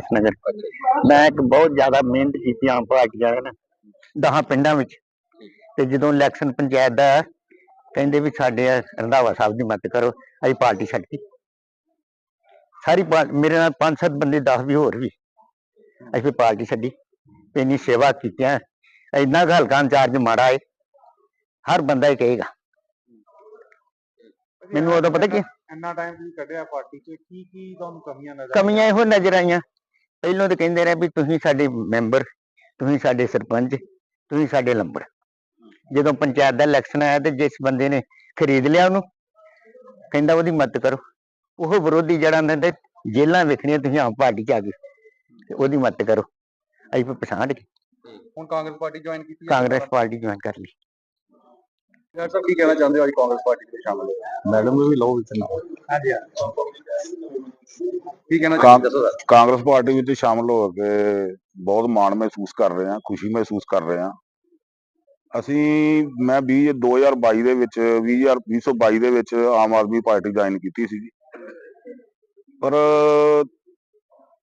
ਵਿਕਾਸ ਨਗਰ ਮੈਂ ਇੱਕ ਬਹੁਤ ਜ਼ਿਆਦਾ ਮਿਹਨਤ ਕੀਤੀ ਆਮ ਪਾਰਟੀ ਵਾਲਿਆਂ ਨੇ ਦਹਾਂ ਪਿੰਡਾਂ ਵਿੱਚ। ਤੇ ਜਦੋਂ ਇਲੈਕਸ਼ਨ ਪੰਚਾਇਤ ਦਾ ਕਹਿੰਦੇ ਵੀ ਸਾਡੇ ਰੰਧਾਵਾ ਸਾਹਿਬ ਦੀ ਮਦਦ ਕਰੋ ਅਸੀਂ ਪਾਰਟੀ ਛੱਡਤੀ ਸਾਰੀ ਮੇਰੇ ਨਾਲ ਪੰਜ ਸੱਤ ਬੰਦੇ 10 ਵੀ ਹੋਰ ਵੀ ਅਸੀਂ ਪਾਰਟੀ ਛੱਡੀ। ਤੇ ਇੰਨੀ ਸੇਵਾ ਕੀਤੀਆਂ ਇੰਨਾ ਕੁ ਹਲਕਾ ਇੰਚਾਰਜ ਮਾੜਾ ਏ ਹਰ ਬੰਦਾ ਹੀ ਕਹੇਗਾ। ਮੈਨੂੰ ਉਦੋਂ ਪਤਾ ਕੀ? ਇੰਨਾ ਟਾਈਮ ਤੁਸੀਂ ਕੱਢਿਆ ਪਾਰਟੀ 'ਚ ਕੀ ਕੀ ਤੁਹਾਨੂੰ ਕਮੀਆਂ ਨਜ਼ਰ ਕਮੀਆਂ ਇਹੋ ਨਜ਼ਰ ਆਈਆਂ। ਪਹਿਲੋਂ ਤਾਂ ਕਹਿੰਦੇ ਰਹੇ ਵੀ ਤੁਸੀਂ ਸਾਡੇ ਮੈਂਬਰ ਤੁਸੀਂ ਸਾਡੇ ਸਰਪੰਚ ਤੁਸੀਂ ਸਾਡੇ ਲੰਬਰ ਜਦੋਂ ਪੰਚਾਇਤ ਦਾ ਇਲੈਕਸ਼ਨ ਆਇਆ ਤੇ ਜਿਸ ਬੰਦੇ ਨੇ ਖਰੀਦ ਲਿਆ ਉਹਨੂੰ ਕਹਿੰਦਾ ਉਹਦੀ ਮਦਦ ਕਰੋ। ਉਹ ਵਿਰੋਧੀ ਜਿਹੜਾ ਨੇ ਜੇਲਾਂ ਵੇਖਣੀਆਂ ਤੁਸੀਂ ਆਮ ਪਾਰਟੀ ਚ ਆ ਗਏ ਤੇ ਉਹਦੀ ਮਦਦ ਕਰੋ। ਅਸੀਂ ਫਿਰ ਪਛਾਣ ਕੇ ਹੁਣ ਕਾਂਗਰਸ ਪਾਰਟੀ ਜੁਆਇਨ ਕੀਤੀ ਹੈ? ਕਾਂਗਰਸ ਪਾਰਟੀ ਜੁਆਇਨ ਕਰ ਲਈ। ਡਾਕਟਰ ਸਾਹਿਬ ਕੀ ਕਹਿਣਾ ਚਾਹੁੰਦੇ ਹੋ ਅੱਜ ਕਾਂਗਰਸ ਪਾਰਟੀ ਵਿੱਚ ਸ਼ਾਮਲ ਹੋ ਮੈਡਮ ਨੂੰ ਵੀ ਲਓ ਵਿੱਚ ਨਾਲ। ਹਾਂਜੀ। ਕੀ ਕਹਿਣਾ ਚਾਹੁੰਦੇ ਦੱਸੋ ਸਰ ਕਾਂਗਰਸ ਪਾਰਟੀ ਵਿੱਚ ਸ਼ਾਮਲ ਹੋ ਕੇ ਬਹੁਤ ਮਾਣ ਮਹਿਸੂਸ ਕਰ ਰਹੇ ਹਾਂ ਖੁਸ਼ੀ ਮਹਿਸੂਸ ਕਰ ਰਹੇ ਹਾਂ। ਅਸੀਂ ਮੈਂ 20 2022 ਦੇ ਵਿੱਚ 20 2022 ਦੇ ਵਿੱਚ ਆਮ ਆਦਮੀ ਪਾਰਟੀ ਜੁਆਇਨ ਕੀਤੀ ਸੀ ਪਰ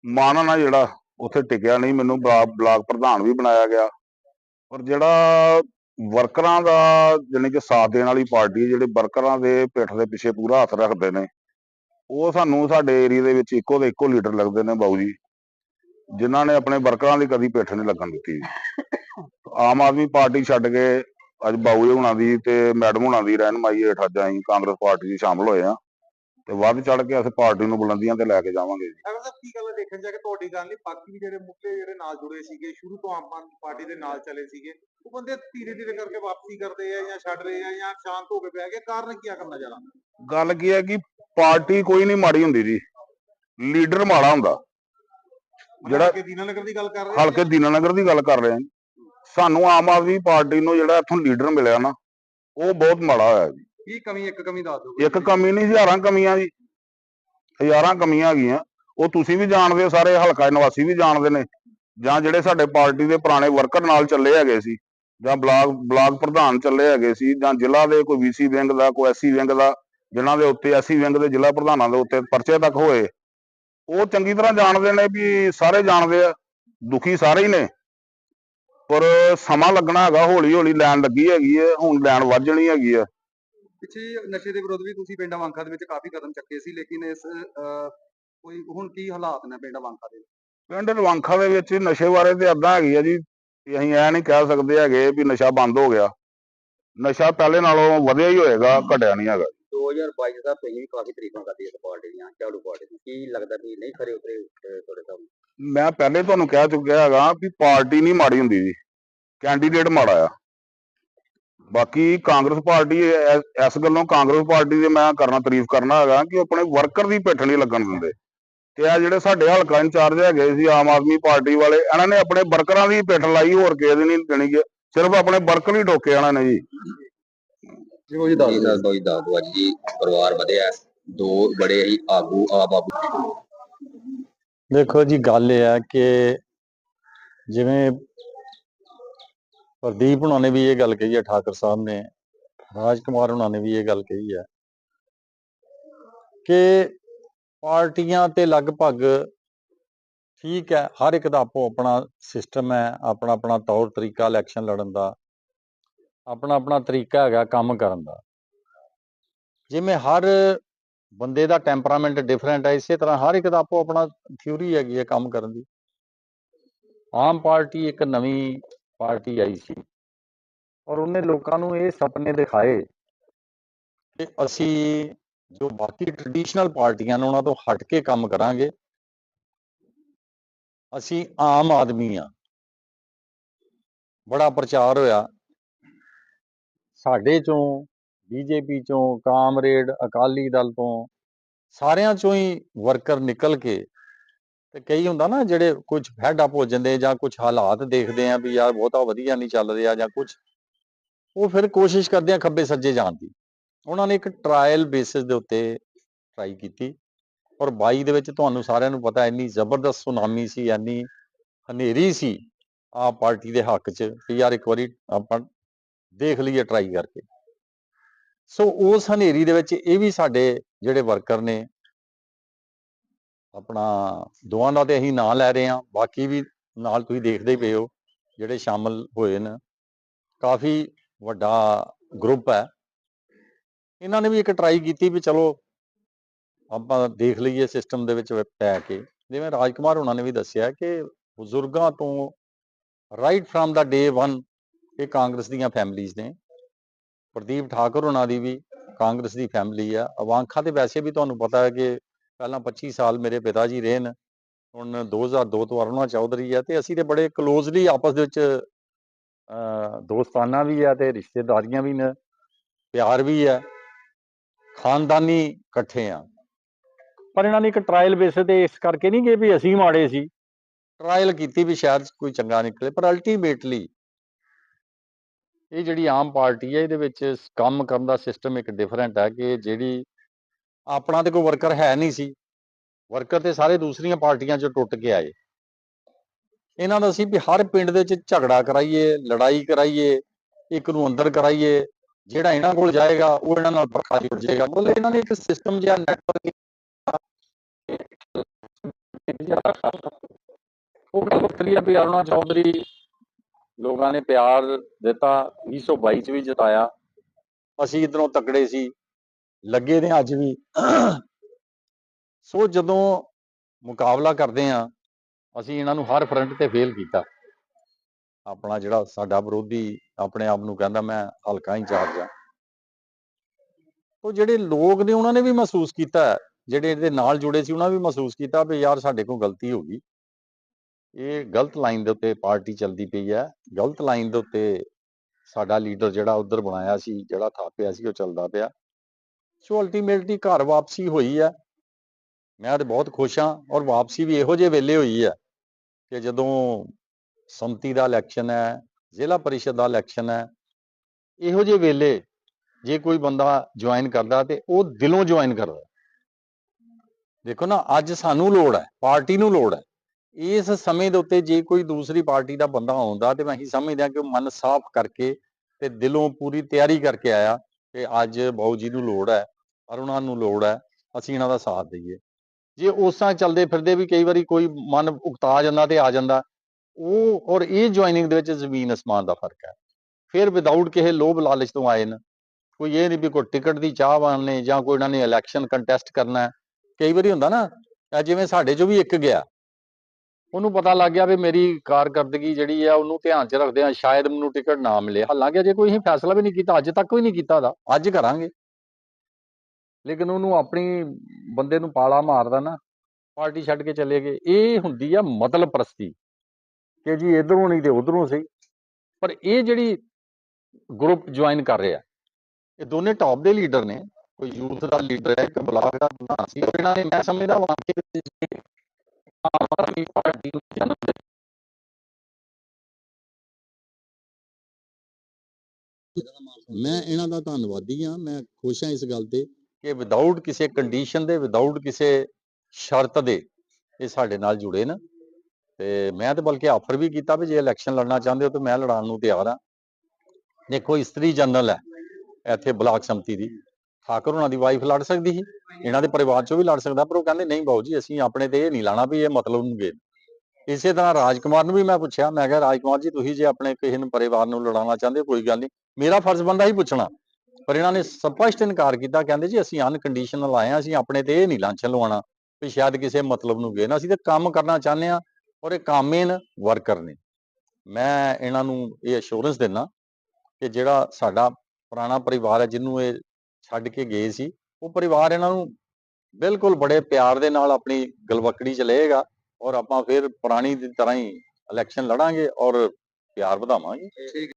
ਮਾਨ ਨਾ ਜਿਹੜਾ ਉੱਥੇ ਟਿਕਿਆ ਨਹੀਂ ਮੈਨੂੰ ਬਲਾ- ਬਲਾਕ ਪ੍ਰਧਾਨ ਵੀ ਬਣਾਇਆ ਗਿਆ। ਪਰ ਜਿਹੜਾ ਵਰਕਰਾਂ ਦਾ ਜਾਣੀ ਕਿ ਸਾਥ ਦੇਣ ਵਾਲੀ ਪਾਰਟੀ ਹੈ, ਜਿਹੜੇ ਵਰਕਰਾਂ ਦੇ ਪਿੱਠ ਦੇ ਪਿੱਛੇ ਪੂਰਾ ਹੱਥ ਰੱਖਦੇ ਨੇ ਉਹ ਸਾਨੂੰ ਸਾਡੇ ਏਰੀਆ ਦੇ ਵਿੱਚ ਇੱਕੋ ਦੇ ਇੱਕੋ ਲੀਡਰ ਲੱਗਦੇ ਨੇ ਬਾਊ ਜੀ ਜਿਨ੍ਹਾਂ ਨੇ ਆਪਣੇ ਵਰਕਰਾਂ ਦੀ ਕਦੀ ਪਿੱਠ ਨਹੀਂ ਲੱਗਣ ਦਿੱਤੀ। ਆਮ ਆਦਮੀ ਪਾਰਟੀ ਛੱਡ ਕੇ ਅੱਜ ਬਾਊ ਜੀ ਹੁਣਾਂ ਦੀ ਤੇ ਮੈਡਮ ਹੁਣਾਂ ਦੀ ਰਹਿਨਮਾਈ ਹੇਠ ਅੱਜ ਅਸੀਂ ਕਾਂਗਰਸ ਪਾਰਟੀ 'ਚ ਸ਼ਾਮਲ ਹੋਏ ਆ ਤੇ ਵੱਧ ਚੜ ਕੇ ਅਸੀਂ ਪਾਰਟੀ ਨੂੰ ਬੁਲੰਦੀਆਂ ਤੇ ਲੈ ਕੇ ਜਾਵਾਂਗੇ ਜੀ। ਸਾਹਿਬ ਕੀ ਗੱਲ ਦੇਖਣ ਜਾ ਕੇ ਤੁਹਾਡੀ ਗੱਲ ਨਹੀਂ ਬਾਕੀ ਵੀ ਜਿਹੜੇ ਮੁੱਦੇ ਜਿਹੜੇ ਨਾਲ ਜੁੜੇ ਸੀਗੇ ਸ਼ੁਰੂ ਤੋਂ ਆਮ ਆਦਮੀ ਪਾਰਟੀ ਦੇ ਨਾਲ ਚੱਲੇ ਸੀਗੇ ਉਹ ਬੰਦੇ ਧੀਰੇ ਧੀਰੇ ਕਰਕੇ ਵਾਪਸੀ ਕਰਦੇ ਆ ਜਾਂ ਛੱਡ ਰਹੇ ਆ ਜਾਂ ਸ਼ਾਂਤ ਹੋ ਕੇ ਬਹਿ ਗਏ ਕਾਰਨ ਕੀ ਆ ਕਰਨਾ ਜ਼ਿਆਦਾ? ਗੱਲ ਕੀ ਹੈ ਕਿ ਪਾਰਟੀ ਕੋਈ ਨਹੀਂ ਮਾੜੀ ਹੁੰਦੀ ਜੀ। ਲੀਡਰ ਮਾੜਾ ਹੁੰਦਾ। ਜਿਹੜਾ- ਕਿ ਦੀਨਾਨਗਰ ਦੀ ਗੱਲ ਕਰ ਰਹੇ ਹਲਕੇ ਦੀਨਾਨਗਰ ਦੀ ਗੱਲ ਕਰ ਰਹੇ ਹਾਂ। ਸਾਨੂੰ ਆਮ ਆਦਮੀ ਪਾਰਟੀ ਨੂੰ ਜਿਹੜਾ ਇੱਥੋਂ ਲੀਡਰ ਮਿਲਿਆ ਨਾ ਉਹ ਬਹੁਤ ਮਾੜਾ ਹੋਇਆ ਜੀ। ਕੀ ਕਮੀ ਇੱਕ ਕਮੀ ਦੱਸ ਦਿਓ ਇੱਕ ਕਮੀ ਨਹੀਂ ਹਜ਼ਾਰਾਂ ਕਮੀਆਂ ਜੀ। ਹਜ਼ਾਰਾਂ ਕਮੀਆਂ ਹੈਗੀਆਂ। ਉਹ ਤੁਸੀਂ ਵੀ ਜਾਣਦੇ ਹੋ ਸਾਰੇ ਹਲਕਾ ਨਿਵਾਸੀ ਵੀ ਜਾਣਦੇ ਨੇ। ਜਾਂ ਜਿਹੜੇ ਸਾਡੇ ਪਾਰਟੀ ਦੇ ਪੁਰਾਣੇ ਵਰਕਰ ਨਾਲ ਚੱਲੇ ਹੈਗੇ ਸੀ ਜਾਂ ਬਲਾਕ ਬਲਾਕ ਪ੍ਰਧਾਨ ਚੱਲੇ ਹੈਗੇ ਸੀ ਜਾਂ ਜ਼ਿਲ੍ਹਾ ਦੇ ਕੋਈ ਵੀਸੀ ਵਿੰਗ ਦਾ ਕੋਈ ਐਸਸੀ ਵਿੰਗ ਦਾ ਜਿਨ੍ਹਾਂ ਦੇ ਉੱਤੇ ਐਸਸੀ ਵਿੰਗ ਦੇ ਜ਼ਿਲ੍ਹਾ ਪ੍ਰਧਾਨਾਂ ਦੇ ਉੱਤੇ ਪਰਚੇ ਤੱਕ ਹੋਏ ਉਹ ਚੰਗੀ ਤਰ੍ਹਾਂ ਜਾਣਦੇ ਨੇ ਵੀ ਸਾਰੇ ਜਾਣਦੇ ਆ ਦੁਖੀ ਸਾਰੇ ਹੀ ਨੇ। ਪਰ ਸਮਾਂ ਲੱਗਣਾ ਹੈਗਾ ਹੌਲੀ ਹੌਲੀ ਲੈਣ ਲੱਗੀ ਹੈਗੀ ਹੈ ਹੁਣ ਲੈਣ ਵੱਧ ਜਾਣੀ ਹੈਗੀ ਆ। ਪਿੱਛੇ ਨਸ਼ੇ ਦੇ ਵਿਰੁੱਧ ਵੀ ਤੁਸੀਂ ਪਿੰਡਾਂ ਵਾਂਖਾ ਦੇ ਵਿੱਚ ਕਾਫੀ ਕਦਮ ਚੱਕੇ ਸੀ ਲੇਕਿਨ ਇਸ ਕੋਈ ਹੁਣ ਕੀ ਹਾਲਾਤ ਨੇ ਪਿੰਡਾਂ ਵਾਂਖਾ ਦੇ? ਪਿੰਡ ਰਵਾਂਖਾ ਦੇ ਵਿੱਚ ਨਸ਼ੇ ਬਾਰੇ ਤੇ ਏਦਾਂ ਹੈਗੀ ਆ ਜੀ ਅਸੀਂ ਐ ਨਹੀਂ ਕਹਿ ਸਕਦੇ ਹੈਗੇ ਵੀ ਨਸ਼ਾ ਬੰਦ ਹੋ ਗਿਆ। ਨਸ਼ਾ ਪਹਿਲੇ ਨਾਲੋਂ ਵਧਿਆ ਹੀ ਹੋਏਗਾ ਘਟਿਆ ਨਹੀਂ ਹੈਗਾ। 2022 ਦਾ ਪਹਿਲੀ ਵੀ ਕਾਫੀ ਤਰੀਕਾਂ ਕਰਦੀ ਇਸ ਪਾਰਟੀ ਦੀਆਂ ਝਾੜੂ ਪਾਰਟੀ ਦੀ ਕੀ ਲੱਗਦਾ ਵੀ ਨਹੀਂ ਖਰੇ ਉਤਰੇ ਤੁਹਾਡੇ ਸਾਹਮਣੇ? ਮੈਂ ਪਹਿਲੇ ਤੁਹਾਨੂੰ ਕਹਿ ਚੁੱਕਿਆ ਹੈਗਾ ਵੀ ਪਾਰਟੀ ਨਹੀਂ ਮਾੜੀ ਹੁੰਦੀ ਜੀ। ਕੈਂਡੀਡੇਟ ਮਾੜਾ ਆ। ਬਾਕੀ ਕਾਂਗਰਸ ਪਾਰਟੀ ਇਸ ਗੱਲੋਂ ਕਾਂਗਰਸ ਪਾਰਟੀ ਦੇ ਮੈਂ ਕਰਨਾ, ਤਾਰੀਫ ਕਰਨਾ ਹੈਗਾ ਕਿ ਆਪਣੇ ਵਰਕਰ ਦੀ ਪਿੱਠ ਨਹੀਂ ਲੱਗਣ ਦਿੰਦੇ। ਤੇ ਆ ਜਿਹੜੇ ਸਾਡੇ ਹਲਕਾ ਇੰਚਾਰਜ ਹੈਗੇ ਸੀ, ਆਮ ਆਦਮੀ ਪਾਰਟੀ ਵਾਲੇ, ਇਹਨਾਂ ਨੇ ਆਪਣੇ ਵਰਕਰਾਂ ਦੀ ਪਿੱਠ ਲਾਈ, ਹੋਰ ਕਿਸੇ ਦੀ ਨਹੀਂ ਦੇਣੀ ਸਿਰਫ ਆਪਣੇ ਵਰਕਰ ਹੀ ਠੋਕੇ ਇਹਨਾਂ ਨੇ ਜੀ। ਜੀ ਉਹ ਜੀ ਜੀ ਸਰ ਦੋ ਦਾ ਅੱਜ ਜੀ ਪਰਿਵਾਰ ਵਧਿਆ ਦੋ ਬੜੇ ਹੀ ਆਗੂ ਆਪ ਆਗੂ ਦੇਖੋ ਜੀ ਗੱਲ ਇਹ ਹੈ ਕਿ ਜਿਵੇਂ ਪ੍ਰਦੀਪ ਹੁਣਾਂ ਨੇ ਵੀ ਇਹ ਗੱਲ ਕਹੀ ਹੈ ਠਾਕਰ ਸਾਹਿਬ ਨੇ ਰਾਜ ਕੁਮਾਰ ਹੁਣਾਂ ਨੇ ਵੀ ਇਹ ਗੱਲ ਕਹੀ ਹੈ ਕਿ ਪਾਰਟੀਆਂ ਤੇ ਲਗਭਗ ਠੀਕ ਹੈ ਹਰ ਇੱਕ ਦਾ ਆਪੋ ਆਪਣਾ ਸਿਸਟਮ ਹੈ ਆਪਣਾ ਆਪਣਾ ਤੌਰ ਤਰੀਕਾ ਇਲੈਕਸ਼ਨ ਲੜਨ ਦਾ। ਆਪਣਾ ਆਪਣਾ ਤਰੀਕਾ ਹੈਗਾ ਕੰਮ ਕਰਨ ਦਾ। ਜਿਵੇਂ ਹਰ ਬੰਦੇ ਦਾ ਟੈਂਪਰਾਮੈਂਟ ਡਿਫਰੈਂਟ ਹੈ, ਇਸੇ ਤਰ੍ਹਾਂ ਹਰ ਇੱਕ ਦਾ ਆਪੋ ਆਪਣਾ ਥਿਊਰੀ ਹੈਗੀ ਹੈ ਕੰਮ ਕਰਨ ਦੀ। ਆਮ ਪਾਰਟੀ ਇੱਕ ਨਵੀਂ ਪਾਰਟੀ ਆਈ ਸੀ। ਔਰ ਉਹਨੇ ਲੋਕਾਂ ਨੂੰ ਇਹ ਸੁਪਨੇ ਦਿਖਾਏ ਕਿ ਅਸੀਂ ਜੋ ਬਾਕੀ ਟ੍ਰੈਡੀਸ਼ਨਲ ਪਾਰਟੀਆਂ ਨੇ ਉਹਨਾਂ ਤੋਂ ਹਟ ਕੇ ਕੰਮ ਕਰਾਂਗੇ। ਅਸੀਂ ਆਮ ਆਦਮੀ ਆ ਬੜਾ ਪ੍ਰਚਾਰ ਹੋਇਆ। ਸਾਡੇ ਚੋਂ ਬੀਜੇਪੀ ਚੋਂ, ਕਾਮਰੇਡ, ਅਕਾਲੀ ਦਲ ਤੋਂ ਸਾਰਿਆਂ ਚੋਂ ਹੀ ਵਰਕਰ ਨਿਕਲ ਕੇ ਤੇ ਕਈ ਹੁੰਦਾ ਨਾ ਜਿਹੜੇ ਕੁਝ ਹੈਡ ਅਪ ਹੋ ਜਾਂਦੇ ਜਾਂ ਕੁਝ ਹਾਲਾਤ ਦੇਖਦੇ ਆ ਵੀ ਯਾਰ ਬਹੁਤਾ ਵਧੀਆ ਨਹੀਂ ਚੱਲ ਰਿਹਾ ਜਾਂ ਕੁਝ ਉਹ ਫਿਰ ਕੋਸ਼ਿਸ਼ ਕਰਦੇ ਆ ਖੱਬੇ ਸੱਜੇ ਜਾਣ ਦੀ। ਉਹਨਾਂ ਨੇ ਇੱਕ ਟ੍ਰਾਇਲ ਬੇਸਿਸ ਦੇ ਉੱਤੇ ਟਰਾਈ ਕੀਤੀ ਔਰ 22 ਦੇ ਵਿੱਚ ਤੁਹਾਨੂੰ ਸਾਰਿਆਂ ਨੂੰ ਪਤਾ ਇੰਨੀ ਜ਼ਬਰਦਸਤ ਸੁਨਾਮੀ ਸੀ, ਇੰਨੀ ਹਨੇਰੀ ਸੀ ਆ ਪਾਰਟੀ ਦੇ ਹੱਕ 'ਚ ਵੀ ਯਾਰ ਇੱਕ ਵਾਰੀ ਆਪਾਂ ਦੇਖ ਲਈਏ ਟਰਾਈ ਕਰਕੇ। ਸੋ ਉਸ ਹਨੇਰੀ ਦੇ ਵਿੱਚ ਇਹ ਵੀ ਸਾਡੇ ਜਿਹੜੇ ਵਰਕਰ ਨੇ, ਆਪਣਾ ਦੋਵਾਂ ਦਾ ਤੇ ਅਸੀਂ ਨਾਂ ਲੈ ਰਹੇ ਹਾਂ। ਬਾਕੀ ਵੀ ਨਾਲ ਤੁਸੀਂ ਦੇਖਦੇ ਹੀ ਪਏ ਹੋ, ਜਿਹੜੇ ਸ਼ਾਮਲ ਹੋਏ ਨੇ। ਕਾਫੀ ਵੱਡਾ ਗਰੁੱਪ ਹੈ। ਇਹਨਾਂ ਨੇ ਵੀ ਇੱਕ ਟਰਾਈ ਕੀਤੀ ਵੀ ਚਲੋ, ਆਪਾਂ ਦੇਖ ਲਈਏ ਸਿਸਟਮ ਦੇ ਵਿੱਚ ਪੈ ਕੇ। ਜਿਵੇਂ ਰਾਜਕੁਮਾਰ ਉਹਨਾਂ ਨੇ ਵੀ ਦੱਸਿਆ ਕਿ ਬਜ਼ੁਰਗਾਂ ਤੋਂ ਰਾਈਟ ਫਰਮ ਦਾ ਡੇ 1 ਇਹ ਕਾਂਗਰਸ ਦੀਆਂ ਫੈਮਿਲੀਆਂ ਨੇ। ਪ੍ਰਦੀਪ ਠਾਕੁਰ ਉਹਨਾਂ ਦੀ ਵੀ ਕਾਂਗਰਸ ਦੀ ਫੈਮਿਲੀ ਆ। ਅਵਾਂਖਾ ਤੇ ਵੈਸੇ ਵੀ ਤੁਹਾਨੂੰ ਪਤਾ ਹੈ ਕਿ ਪਹਿਲਾਂ 25 ਸਾਲ ਮੇਰੇ ਪਿਤਾ ਜੀ ਰਹੇ ਨੇ ਹੁਣ 2002 ਤੋਂ ਅਰੁਣਾ ਚੌਧਰੀ ਆ ਤੇ ਅਸੀਂ ਤੇ ਬੜੇ ਕਲੋਜ਼ਲੀ ਆਪਸ ਦੇ ਵਿੱਚ ਦੋਸਤਾਨਾ ਵੀ ਆ ਤੇ ਰਿਸ਼ਤੇਦਾਰੀਆਂ ਵੀ ਨੇ ਪਿਆਰ ਵੀ ਹੈ ਖਾਨਦਾਨੀ ਇਕੱਠੇ ਆ। ਪਰ ਇਹਨਾਂ ਨੇ ਇੱਕ ਟ੍ਰਾਇਲ ਬੇਸਿਸ ਤੇ ਇਸ ਕਰਕੇ ਨਹੀਂ ਗਏ ਵੀ ਅਸੀਂ ਮਾੜੇ ਸੀ। ਟ੍ਰਾਇਲ ਕੀਤੀ ਵੀ ਸ਼ਾਇਦ ਕੋਈ ਚੰਗਾ ਨਿਕਲੇ ਪਰ ਅਲਟੀਮੇਟਲੀ ਇਹ ਜਿਹੜੀ ਆਮ ਪਾਰਟੀ ਹੈ, ਇਹਦੇ ਵਿੱਚ ਕੰਮ ਕਰਨ ਦਾ ਸਿਸਟਮ ਇੱਕ ਡਿਫਰੈਂਟ ਹੈ ਕਿ ਜਿਹੜੀ ਆਪਣਾ ਤੇ ਕੋਈ ਵਰਕਰ ਹੈ ਨਹੀਂ ਸੀ। ਵਰਕਰ ਤੇ ਸਾਰੇ ਦੂਸਰੀਆਂ ਪਾਰਟੀਆਂ 'ਚ ਟੁੱਟ ਕੇ ਆਏ। ਇਹਨਾਂ ਦਾ ਸੀ ਵੀ ਹਰ ਪਿੰਡ ਦੇ ਵਿੱਚ ਝਗੜਾ ਕਰਾਈਏ, ਲੜਾਈ ਕਰਾਈਏ, ਇੱਕ ਨੂੰ ਅੰਦਰ ਕਰਾਈਏ, ਜਿਹੜਾ ਇਹਨਾਂ ਕੋਲ ਜਾਏਗਾ ਉਹ ਇਹਨਾਂ ਨਾਲ ਪੱਖਾ ਜੁੜ ਜਾਏਗਾ। ਮਤਲਬ ਇਹਨਾਂ ਨੇ ਇੱਕ ਸਿਸਟਮ ਜਿਹਾ ਨੈਟਵਰਕ ਉਹ ਗੱਲ ਵੱਖਰੀ ਵੀ ਅਰੁਣਾ ਚੌਧਰੀ ਲੋਕਾਂ ਨੇ ਪਿਆਰ ਦਿੱਤਾ 2022 ਚ ਵੀ ਜਿਤਾਇਆ। ਅਸੀਂ ਇਧਰੋਂ ਤਕੜੇ ਸੀ, ਲੱਗੇ ਨੇ ਅੱਜ ਵੀ। ਸੋ ਜਦੋਂ ਮੁਕਾਬਲਾ ਕਰਦੇ ਆ ਅਸੀਂ ਇਹਨਾਂ ਨੂੰ ਹਰ ਫਰੰਟ ਤੇ ਫੇਲ ਕੀਤਾ। ਆਪਣਾ ਜਿਹੜਾ ਸਾਡਾ ਵਿਰੋਧੀ ਆਪਣੇ ਆਪ ਨੂੰ ਕਹਿੰਦਾ, ਮੈਂ ਹਲਕਾ ਇੰਚਾਰਜ ਆ ਉਹ ਜਿਹੜੇ ਲੋਕ ਨੇ, ਉਹਨਾਂ ਨੇ ਵੀ ਮਹਿਸੂਸ ਕੀਤਾ। ਜਿਹੜੇ ਇਹਦੇ ਨਾਲ ਜੁੜੇ ਸੀ, ਉਹਨਾਂ ਨੇ ਵੀ ਮਹਿਸੂਸ ਕੀਤਾ ਵੀ ਯਾਰ ਸਾਡੇ ਕੋਲ ਗਲਤੀ ਹੋ ਗਈ। ਇਹ ਗਲਤ ਲਾਈਨ ਦੇ ਉੱਤੇ ਪਾਰਟੀ ਚੱਲਦੀ ਪਈ ਹੈ। ਗਲਤ ਲਾਈਨ ਦੇ ਉੱਤੇ ਸਾਡਾ ਲੀਡਰ ਜਿਹੜਾ ਉਧਰ ਬਣਾਇਆ ਸੀ, ਜਿਹੜਾ ਥਾਪਿਆ ਸੀ, ਉਹ ਚੱਲਦਾ ਪਿਆ। ਸੋ ਅਲਟੀਮੇਟਲੀ ਘਰ ਵਾਪਸੀ ਹੋਈ ਹੈ। ਮੈਂ ਤਾਂ ਬਹੁਤ ਖੁਸ਼ ਹਾਂ ਔਰ ਵਾਪਸੀ ਵੀ ਇਹੋ ਜਿਹੇ ਵੇਲੇ ਹੋਈ ਹੈ ਕਿ ਜਦੋਂ ਸੰਮਤੀ ਦਾ ਇਲੈਕਸ਼ਨ ਹੈ, ਜ਼ਿਲ੍ਹਾ ਪਰਿਸ਼ਦ ਦਾ ਇਲੈਕਸ਼ਨ ਹੈ, ਇਹੋ ਜਿਹੇ ਵੇਲੇ ਜੇ ਕੋਈ ਬੰਦਾ ਜੁਆਇਨ ਕਰਦਾ ਤੇ ਉਹ ਦਿਲੋਂ ਜੁਆਇਨ ਕਰਦਾ। ਦੇਖੋ ਨਾ, ਅੱਜ ਸਾਨੂੰ ਲੋੜ ਹੈ, ਪਾਰਟੀ ਨੂੰ ਲੋੜ ਹੈ। ਇਸ ਸਮੇਂ ਦੇ ਉੱਤੇ ਜੇ ਕੋਈ ਦੂਸਰੀ ਪਾਰਟੀ ਦਾ ਬੰਦਾ ਆਉਂਦਾ ਤੇ ਮੈਂ ਹੀ ਸਮਝਦਾ ਕਿ ਉਹ ਮਨ ਸਾਫ਼ ਕਰਕੇ ਤੇ ਦਿਲੋਂ ਪੂਰੀ ਤਿਆਰੀ ਕਰਕੇ ਆਇਆ ਕਿ ਅੱਜ ਬਾਊ ਜੀ ਨੂੰ ਲੋੜ ਹੈ, ਅਰੁਣਾ ਨੂੰ ਲੋੜ ਹੈ, ਅਸੀਂ ਇਹਨਾਂ ਦਾ ਸਾਥ ਦਈਏ। ਜੇ ਉਸ ਤਰ੍ਹਾਂ ਚੱਲਦੇ ਫਿਰਦੇ ਵੀ ਕਈ ਵਾਰੀ ਕੋਈ ਮਨ ਉਕਤਾ ਜਾਂਦਾ ਤੇ ਆ ਜਾਂਦਾ, ਉਹ ਔਰ ਇਹ ਜੁਆਇਨਿੰਗ ਦੇ ਵਿੱਚ ਜ਼ਮੀਨ ਅਸਮਾਨ ਦਾ ਫ਼ਰਕ ਹੈ। ਫਿਰ ਵਿਦਆਊਟ ਕਿਸੇ ਲੋਭ ਲਾਲਚ ਤੋਂ ਆਏ ਨੇ। ਕੋਈ ਇਹ ਨਹੀਂ ਵੀ ਕੋਈ ਟਿਕਟ ਦੀ ਚਾਹਵਾਨ ਨੇ ਜਾਂ ਕੋਈ ਇਹਨਾਂ ਨੇ ਇਲੈਕਸ਼ਨ ਕੰਟੈਸਟ ਕਰਨਾ ਕਈ ਵਾਰੀ ਹੁੰਦਾ ਨਾ ਜਿਵੇਂ ਸਾਡੇ ਚੋਂ ਵੀ ਇੱਕ ਗਿਆ ਉਹਨੂੰ ਪਤਾ ਲੱਗ ਗਿਆ ਵੀ ਮੇਰੀ ਕਾਰਕਰਦਗੀ ਜਿਹੜੀ ਆ, ਉਹਨੂੰ ਧਿਆਨ 'ਚ ਰੱਖਦੇ ਆ ਸ਼ਾਇਦ ਮੈਨੂੰ ਟਿਕਟ ਨਾ ਮਿਲੇ। ਹਾਲਾਂਕਿ ਅਜੇ ਕੋਈ ਅਸੀਂ ਫੈਸਲਾ ਵੀ ਨਹੀਂ ਕੀਤਾ, ਅੱਜ ਤੱਕ ਵੀ ਨਹੀਂ ਕੀਤਾ ਦਾ ਅੱਜ ਕਰਾਂਗੇ। ਲੇਕਿਨ ਉਹਨੂੰ ਆਪਣੀ ਬੰਦੇ ਨੂੰ ਪਾਲਾ ਮਾਰਦਾ ਨਾ, ਪਾਰਟੀ ਛੱਡ ਕੇ ਚਲੇ ਗਏ। ਇਹ ਹੁੰਦੀ ਆ ਮਤਲਬ ਪ੍ਰਸਤੀ ਕਿ ਜੀ ਇਧਰੋਂ ਨਹੀਂ ਤੇ ਉਧਰੋਂ ਸਹੀ। ਪਰ ਇਹ ਜਿਹੜੀ ਗਰੁੱਪ ਜੁਆਇਨ ਕਰ ਰਿਹਾ, ਇਹ ਦੋਨੇ ਟੌਪ ਦੇ ਲੀਡਰ ਨੇ। ਕੋਈ ਯੂਥ ਦਾ ਲੀਡਰ ਹੈ, ਇੱਕ ਬਲਾਕ ਦਾ ਪ੍ਰਧਾਨ ਸੀ। ਇਹਨਾਂ ਨੇ ਮੈਂ ਸਮਝਦਾ ਵਾਂ ਕਿ ਪਾਰਟੀ ਨੂੰ ਜਨਮ ਦਿੱਤਾ। ਮੈਂ ਇਹਨਾਂ ਦਾ ਧੰਨਵਾਦੀ ਹਾਂ, ਮੈਂ ਖੁਸ਼ ਹਾਂ ਇਸ ਗੱਲ ਤੇ ਕਿ ਵਿਦਆਊਟ ਕਿਸੇ ਕੰਡੀਸ਼ਨ ਦੇ ਵਿਦਆਊਟ ਕਿਸੇ ਸ਼ਰਤ ਦੇ ਇਹ ਸਾਡੇ ਨਾਲ ਜੁੜੇ ਨੇ ਤੇ ਮੈਂ ਤਾਂ ਬਲਕਿ ਆਫਰ ਵੀ ਕੀਤਾ ਵੀ ਜੇ ਇਲੈਕਸ਼ਨ ਲੜਨਾ ਚਾਹੁੰਦੇ ਹੋ ਤਾਂ ਮੈਂ ਲੜਾਉਣ ਨੂੰ ਤਿਆਰ ਹਾਂ ਦੇਖੋ ਇਸਤਰੀ ਜਨਰਲ ਹੈ ਇੱਥੇ ਬਲਾਕ ਸੰਮਤੀ ਦੀ ਠਾਕੁਰ ਉਹਨਾਂ ਦੀ ਵਾਈਫ ਲੜ ਸਕਦੀ ਸੀ, ਇਹਨਾਂ ਦੇ ਪਰਿਵਾਰ ਚੋਂ ਵੀ ਲੜ ਸਕਦਾ, ਪਰ ਉਹ ਕਹਿੰਦੇ, ਨਹੀਂ ਬਾਊ ਜੀ, ਅਸੀਂ ਆਪਣੇ ਤੇ ਇਹ ਨਹੀਂ ਲਾਣਾ ਵੀ ਇਹ ਮਤਲਬ ਨੂੰ ਗੇ ਇਸੇ ਤਰ੍ਹਾਂ ਰਾਜਕੁਮਾਰ ਨੂੰ ਵੀ ਮੈਂ ਪੁੱਛਿਆ, ਮੈਂ ਕਿਹਾ, ਰਾਜਕੁਮਾਰ ਜੀ, ਤੁਸੀਂ ਜੇ ਆਪਣੇ ਕਿਸੇ ਨੂੰ ਪਰਿਵਾਰ ਨੂੰ ਲੜਾਉਣਾ ਚਾਹੁੰਦੇ ਹੋ, ਕੋਈ ਗੱਲ ਨਹੀਂ। ਮੇਰਾ ਫਰਜ਼ ਬੰਦਾ ਹੀ ਪੁੱਛਣਾ, ਪਰ ਇਹਨਾਂ ਨੇ ਸਪਸ਼ਟ ਇਨਕਾਰ ਕੀਤਾ, ਕਹਿੰਦੇ, ਜੀ, ਅਸੀਂ ਅਨਕੰਡੀਸ਼ਨਲ ਆਏ ਹਾਂ, ਅਸੀਂ ਆਪਣੇ ਤੇ ਇਹ ਨਹੀਂ ਲਾਂਛਨ ਲਵਾਉਣਾ ਵੀ ਸ਼ਾਇਦ ਕਿਸੇ ਮਤਲਬ ਨੂੰ ਗਏ ਨਾ ਅਸੀਂ ਤਾਂ ਕੰਮ ਕਰਨਾ ਚਾਹੁੰਦੇ ਹਾਂ ਔਰ ਇਹ ਕਾਮੇਨ ਵਰਕਰ ਨੇ। ਮੈਂ ਇਹਨਾਂ ਨੂੰ ਇਹ ਅਸ਼ੋਰੈਂਸ ਦਿੰਦਾ ਕਿ ਜਿਹੜਾ ਸਾਡਾ ਪੁਰਾਣਾ ਪਰਿਵਾਰ ਹੈ, ਜਿਹਨੂੰ ਇਹ ਛੱਡ ਕੇ ਗਏ ਸੀ। ਉਹ ਪਰਿਵਾਰ ਇਹਨਾਂ ਨੂੰ ਬਿਲਕੁਲ ਬੜੇ ਪਿਆਰ ਦੇ ਨਾਲ ਆਪਣੀ ਗਲਵਕੜੀ ਚ ਲਏਗਾ ਔਰ ਆਪਾਂ ਫਿਰ ਪੁਰਾਣੀ ਦੀ ਤਰ੍ਹਾਂ ਹੀ ਇਲੈਕਸ਼ਨ ਲੜਾਂਗੇ ਔਰ ਪਿਆਰ ਵਧਾਵਾਂਗੇ।